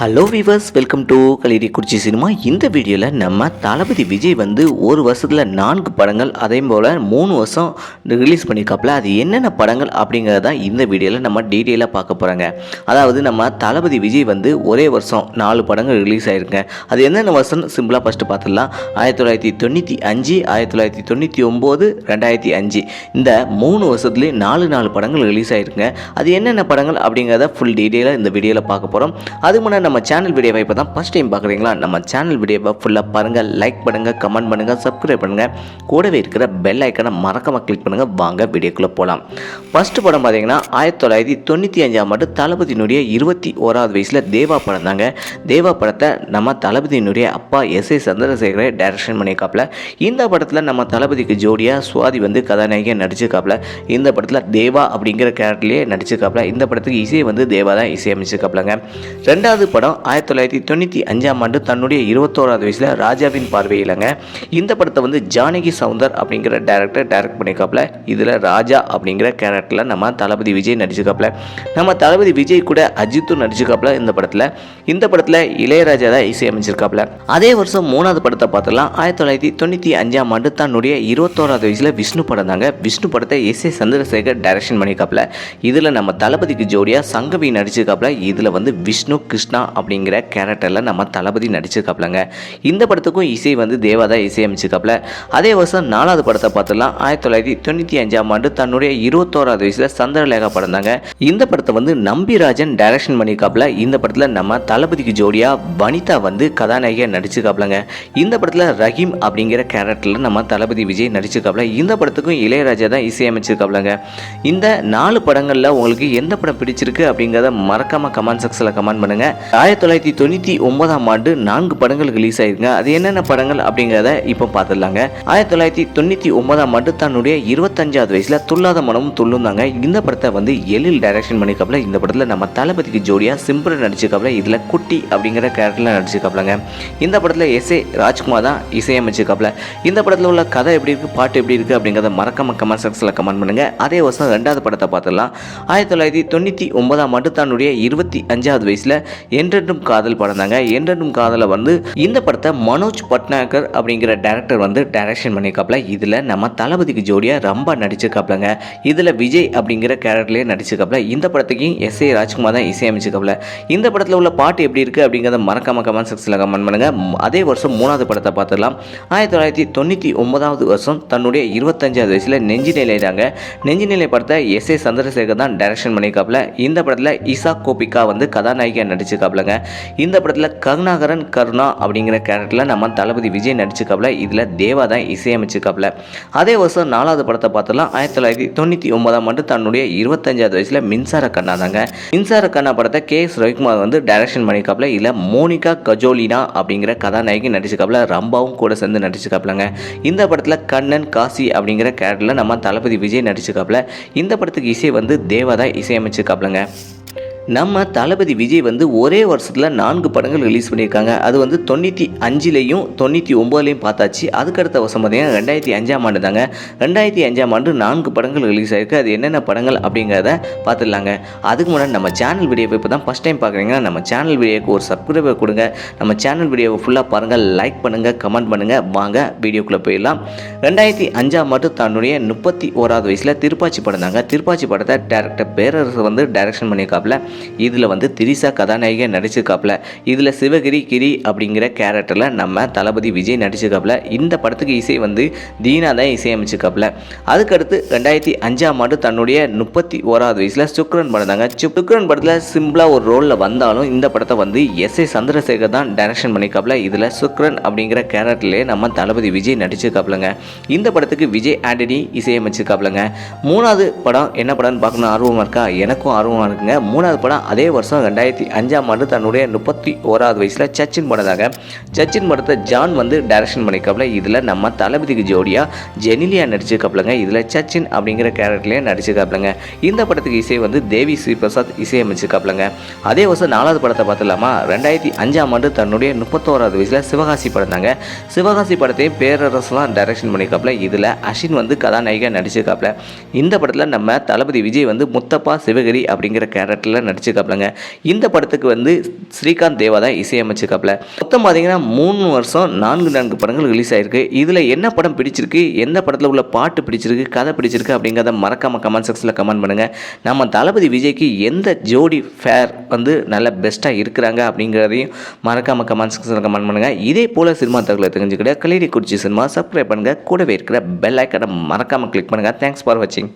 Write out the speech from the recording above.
Hello viewers welcome to Kaliri Kurichi cinema இந்த வீடியோவில் நம்ம தளபதி விஜய் வந்து ஒரு வருஷத்தில் நான்கு படங்கள் அதே போல் மூணு வருஷம் ரிலீஸ் பண்ணியிருக்காப்புல அது என்னென்ன படங்கள் அப்படிங்கிறத தான் இந்த வீடியோவில் நம்ம டீட்டெயிலாக பார்க்க போகிறாங்க அதாவது நம்ம தளபதி விஜய் வந்து ஒரே வருஷம் நாலு படங்கள் ரிலீஸ் ஆயிருங்க. அது என்னென்ன வருஷம் சிம்பிளாக ஃபஸ்ட்டு பார்த்துடலாம். ஆயிரத்தி தொள்ளாயிரத்தி தொண்ணூற்றி அஞ்சு ஆயிரத்தி தொள்ளாயிரத்தி தொண்ணூற்றி ஒம்பது ரெண்டாயிரத்தி அஞ்சு. இந்த மூணு வருஷத்துலேயே நாலு நாலு படங்கள் ரிலீஸ் ஆகிருக்குங்க அது என்னென்ன படங்கள் அப்படிங்கிறத ஃபுல் டீட்டெயிலாக இந்த வீடியோவில் பார்க்க போகிறோம் அது முன்னாடி நம்ம சேனல் வீடியோவை இப்போ தான் ஃபஸ்ட் டைம் பார்க்குறீங்களா? நம்ம சேனல் வீடியோவை ஃபுல்லாக பாருங்கள் லைக் பண்ணுங்கள் கமெண்ட் பண்ணுங்கள் சப்ஸ்கிரைப் பண்ணுங்கள் கூடவே இருக்கிற பெல் ஐக்கனை மறக்காமல் கிளிக் பண்ணுங்கள் வாங்க வீடியோக்குள்ளே போகலாம் ஃபஸ்ட்டு படம் பார்த்தீங்கன்னா ஆயிரத்தி தொள்ளாயிரத்தி தொண்ணூற்றி அஞ்சாம் ஆண்டு தளபதியினுடைய இருபத்தி ஓராவது வயசில் தேவா படம் தாங்க. தேவா படத்தை நம்ம தளபதியினுடைய அப்பா எஸ் ஏ சந்திரசேகரை டைரக்ஷன் பண்ணியிருக்காப்புல. இந்த படத்தில் நம்ம தளபதிக்கு ஜோடியாக சுவாதி வந்து கதாநாயகியாக நடிச்சிருக்காப்புல. இந்த படத்தில் தேவா அப்படிங்கிற கேரக்டர்லேயே நடிச்சிருக்காப்புல. இந்த படத்துக்கு இசையை வந்து தேவா தான் இசையமைச்சிருக்காப்புலங்க. ரெண்டாவது படம் ஆயிரத்தி தொள்ளாயிரத்தி தொண்ணூற்றி அஞ்சாம் ஆண்டு தன்னுடைய இருபத்தோராவது வயசில் ராஜாவின் பார்வையிலங்க இந்த படத்தை வந்து ஜானகி சவுந்தர் அப்படிங்கிற டேரக்டர் டைரக்ட் பண்ணியிருக்காப்புல இதில் ராஜா அப்படிங்கிற கேரக்டரில் நம்ம தளபதி விஜய் நடிச்சிருக்காப்புல நம்ம தளபதி விஜய் கூட அஜித்தும் நடிச்சிருக்காப்புல இந்த படத்தில். இந்த படத்தில் இளையராஜா தான் இசையமைச்சிருக்காப்புல அதே வருஷம் மூணாவது படத்தை பார்த்துலாம் ஆயிரத்தி தொள்ளாயிரத்தி தொண்ணூற்றி அஞ்சாம் ஆண்டு தன்னுடைய இருபத்தோராவது வயசில் விஷ்ணு படம் தாங்க. விஷ்ணு படத்தை எஸ் ஏ சந்திரசேகர் டைரக்ஷன் பண்ணியிருக்காப்புல இதில் நம்ம தளபதிக்கு ஜோடியாக சங்கவி நடிச்சிருக்காப்புல இதில் வந்து விஷ்ணு கிருஷ்ணா அப்படிங்கிற கேரக்டரில் நம்ம தளபதி நடிச்சிருக்காப்லங்க. இந்த படத்துக்கும் இசை வந்து தேவாதா இசையமைச்சிருக்காப்புல அதே வருஷம் நாலாவது படத்தை பார்த்துலாம் ஆயிரத்தி தொள்ளாயிரத்தி தொண்ணூற்றி அஞ்சாம் ஆண்டு தன்னுடைய இருபத்தோராவது வயசில் சந்திரலேகா படம் தாங்க இந்த படத்தை வந்து நம்பிராஜன் டைரக்ஷன் பண்ணியிருக்காப்ல இந்த படத்தில் நம்ம தளபதிக்கு ஜோடியாக வனிதா வந்து கதாநாயகியாக நடிச்சிருக்காப்லங்க. இந்த படத்தில் ரஹீம் அப்படிங்கிற கேரக்டரில் நம்ம தளபதி விஜய் நடிச்சிருக்காப்ல. இந்த படத்துக்கும் இளையராஜா தான் இசையமைச்சிருக்காப்லங்க இந்த நாலு படங்களில் உங்களுக்கு எந்த படம் பிடிச்சிருக்கு அப்படிங்கிறத மறக்காமல் கமெண்ட் செக்ஷனில் கமெண்ட் பண்ணுங்கள் ஆயிரத்தி தொள்ளாயிரத்தி தொண்ணூற்றி ஒன்பதாம் ஆண்டு நான்கு படங்கள் ரிலீஸ் ஆயிருங்க. அது என்னென்ன படங்கள் அப்படிங்கிறத இப்போ பார்த்துடலாங்க. ஆயிரத்தி தொள்ளாயிரத்தி தொண்ணூற்றி ஒன்பதாம் ஆண்டு தன்னுடைய இருபத்தஞ்சாவது வயசில் துல்லாத மனமும் துள்ளுந்தாங்க இந்த படத்தை வந்து எழில் டைரக்ஷன் பண்ணியிருக்காப்புல. இந்த படத்தில் நம்ம தளபதிக்கு ஜோடியாக சிம்பிள் நடிச்சிருக்காப்புல. இதில் குட்டி அப்படிங்கிற கேரக்டரில் நடிச்சிருக்காப்புலங்க. இந்த படத்தில் எஸ் ஏ ராஜ்குமார் தான் இசையமைச்சிருக்காப்புல. இந்த படத்தில் உள்ள கதை எப்படி இருக்குது பாட்டு எப்படி இருக்குது அப்படிங்கிறத மறக்காம கமெண்ட் செக்ஷனில் கமெண்ட் பண்ணுங்கள் அதே வருஷம் ரெண்டாவது படத்தை பார்த்துடலாம். ஆயிரத்தி தொள்ளாயிரத்தி தொண்ணூற்றி ஒன்பதாம் ஆண்டு தன்னுடைய இருபத்தி அஞ்சாவது வயசில் என்றென்றும் காதல் படம் தாங்க என்றென்றும் காதலை வந்து இந்த படத்தை மனோஜ் பட்னாகர் அப்படிங்கிற டேரக்டர் வந்து டைரக்ஷன் பண்ணியிருக்காப்ல இதில் நம்ம தளபதிக்கு ஜோடியாக ரொம்ப நடிச்சிருக்காப்புலங்க. இதில் விஜய் அப்படிங்கிற கேரக்டர்லேயே நடிச்சிருக்காப்ல இந்த படத்துக்கு எஸ் ஏ ராஜ்குமார் தான் இசையமைச்சிருக்காப்ல இந்த படத்தில் உள்ள பாட்டு எப்படி இருக்குது அப்படிங்கிறத மறக்காம கமெண்ட் செக்ஷனில் கமெண்ட் பண்ணுங்கள் அதே வருஷம் மூணாவது படத்தை பார்த்துடலாம். ஆயிரத்தி தொள்ளாயிரத்தி தொண்ணூற்றி ஒன்பதாவது வருஷம் தன்னுடைய இருபத்தஞ்சாவது வயசில் நெஞ்சு நிலையிறாங்க. நெஞ்சு நிலை படத்தை எஸ் ஏ சந்திரசேகர் தான் டைரக்ஷன் பண்ணியிருக்காப்ல இந்த படத்தில் ஈசா கோபிகா வந்து கதாநாயகியாக நடிச்சிருக்காப்லங்க இந்த படத்தில் கருணாகரன் கருணா அப்படிங்கிற கேரக்டரில் நம்ம தளபதி விஜய் நடிச்சிருக்காப்ல இதில் தேவா தான் இசையமைச்சிருக்காப்புல. அதே வருஷம் நாலாவது படத்தை பார்த்தலாம் ஆயிரத்தி தொள்ளாயிரத்தி தொண்ணூற்றி ஒன்பதாம் ஆண்டு தன்னுடைய இருபத்தஞ்சாவது வயசில் மின்சார கண்ணா தாங்க. மின்சார கண்ணா படத்தை கே எஸ் ரவிக்குமார் வந்து டைரக்ஷன் பண்ணியிருக்காப்ல இதில் மோனிகா கஜோலினா அப்படிங்கிற கதாநாயகி நடிச்சிருக்காப்புல. ரம்பாவும் கூட சேர்ந்து நடிச்சிருக்காப்லங்க இந்த படத்தில் கண்ணன் காசி அப்படிங்கிற கேரக்டரில் நம்ம தளபதி விஜய் நடிச்சிருக்காப்ல இந்த படத்துக்கு இசை வந்து தேவா தான் இசையமைச்சிருக்காப்லங்க நம்ம தளபதி விஜய் வந்து ஒரே வருஷத்தில் நான்கு படங்கள் ரிலீஸ் பண்ணியிருக்காங்க. அது வந்து தொண்ணூற்றி அஞ்சுலேயும் தொண்ணூற்றி ஒம்போதுலேயும் பார்த்தாச்சு. அதுக்கடுத்த வருஷம் பார்த்தீங்கன்னா ரெண்டாயிரத்தி அஞ்சாம் ஆண்டு தாங்க ரெண்டாயிரத்தி அஞ்சாம் ஆண்டு நான்கு படங்கள் ரிலீஸ் ஆயிருக்கு. அது என்னென்ன படங்கள் அப்படிங்கிறத பார்த்துடலாங்க. அதுக்கு முன்னாடி நம்ம சேனல் வீடியோவை இப்போ தான் ஃபஸ்ட் டைம் பார்க்குறீங்கன்னா நம்ம சேனல் வீடியோக்கு ஒரு சப்ஸ்கிரைபர் கொடுங்க. நம்ம சேனல் வீடியோவை ஃபுல்லாக பாருங்கள் லைக் பண்ணுங்கள் கமெண்ட் பண்ணுங்கள் வாங்க வீடியோக்குள்ளே போயிடலாம். ரெண்டாயிரத்தி அஞ்சாம் ஆண்டு தன்னுடைய முப்பத்தி ஓராவது வயசில் திருப்பாச்சி படம் தாங்க திருப்பாச்சி படத்தை டேரக்டர் பேரரசு வந்து டைரக்ஷன் பண்ணியிருக்காப்புல. இதில் வந்து திரிசா கதாநாயகியாக நடிச்சிருக்காப்புல இதில் சிவகிரி கிரி அப்படிங்கிற கேரக்டரில் நம்ம தளபதி விஜய் நடிச்சிருக்காப்புல இந்த படத்துக்கு இசை வந்து தீனா தான் இசையமைச்சிருக்காப்புல அதுக்கடுத்து ரெண்டாயிரத்தி அஞ்சாம் ஆண்டு தன்னுடைய முப்பத்தி ஓராவது வயசில் சுக்ரன் படம் தாங்க. சுக்ரன் படத்தில் சிம்பிளாக ஒரு ரோலில் வந்தாலும் இந்த படத்தை வந்து எஸ் ஏ சந்திரசேகர் தான் டைரக்ஷன் பண்ணியிருக்காப்புல இதில் சுக்ரன் அப்படிங்கிற கேரக்டர்லேயே நம்ம தளபதி விஜய் நடிச்சிருக்காப்புலங்க இந்த படத்துக்கு விஜய் ஆண்டனி இசையமைச்சிருக்காப்புலங்க மூணாவது படம் என்ன படம்னு பார்க்கணும் ஆர்வமாக இருக்கா? எனக்கும் ஆர்வமாக இருக்குங்க. மூணாவது படம் அதே வருஷம் ரெண்டாயிரத்தி அஞ்சாம் ஆண்டு தன்னுடைய முப்பத்தி ஓராவது வயசில் சச்சின் படத்தாங்க சச்சின் படத்தை ஜான் வந்து டைரக்ஷன் பண்ணியிருக்காப்புல இதில் நம்ம தளபதிக்கு ஜோடியாக ஜெனிலியா நடிச்சிருக்காப்புலங்க. இதில் சச்சின் அப்படிங்கிற கேரக்டர்லேயே நடிச்சிருக்காப்புலங்க. இந்த படத்துக்கு இசை வந்து தேவி ஸ்ரீபிரசாத் இசையமைச்சிருக்காப்புலங்க. அதே வருஷம் நாலாவது படத்தை பார்த்துலாமா ரெண்டாயிரத்தி அஞ்சாம் ஆண்டு தன்னுடைய முப்பத்தோராவது வயசில் சிவகாசி படம் தாங்க. சிவகாசி படத்தையும் பேரரசுலாம் டைரக்ஷன் பண்ணியிருக்காப்புல இதில் அஷின் வந்து கதாநாயகியாக நடிச்சிருக்காப்புல. இந்த படத்தில் நம்ம தளபதி விஜய் வந்து முத்தப்பா சிவகிரி அப்படிங்கிற கேரக்டரில் நடிச்சு நடிச்சிருக்காப்லங்க. இந்த படத்துக்கு வந்து ஸ்ரீகாந்த் தேவா தான் இசையமைச்சிருக்காப்ல. மொத்தம் பார்த்தீங்கன்னா மூணு வருஷம் நான்கு நான்கு படங்கள் ரிலீஸ் ஆயிருக்கு. இதில் என்ன படம் பிடிச்சிருக்கு எந்த படத்தில் உள்ள பாட்டு பிடிச்சிருக்கு கதை பிடிச்சிருக்கு அப்படிங்கிறத மறக்காம கமெண்ட் செக்ஷனில் கமெண்ட் பண்ணுங்கள் நம்ம தளபதி விஜய்க்கு எந்த ஜோடி ஃபேர் வந்து நல்ல பெஸ்ட்டாக இருக்கிறாங்க அப்படிங்கிறதையும் மறக்காம கமெண்ட் செக்ஷனில் கமெண்ட் பண்ணுங்கள் இதே போல் சினிமா தகவலை தெரிஞ்சுக்கிட்ட கலிடி குறிச்சி சினிமா சப்ஸ்கிரைப் பண்ணுங்கள் கூடவே இருக்கிற பெல் ஐக்கனை மறக்காமல் கிளிக் பண்ணுங்கள் தேங்க்ஸ் ஃபார் வாட்சிங்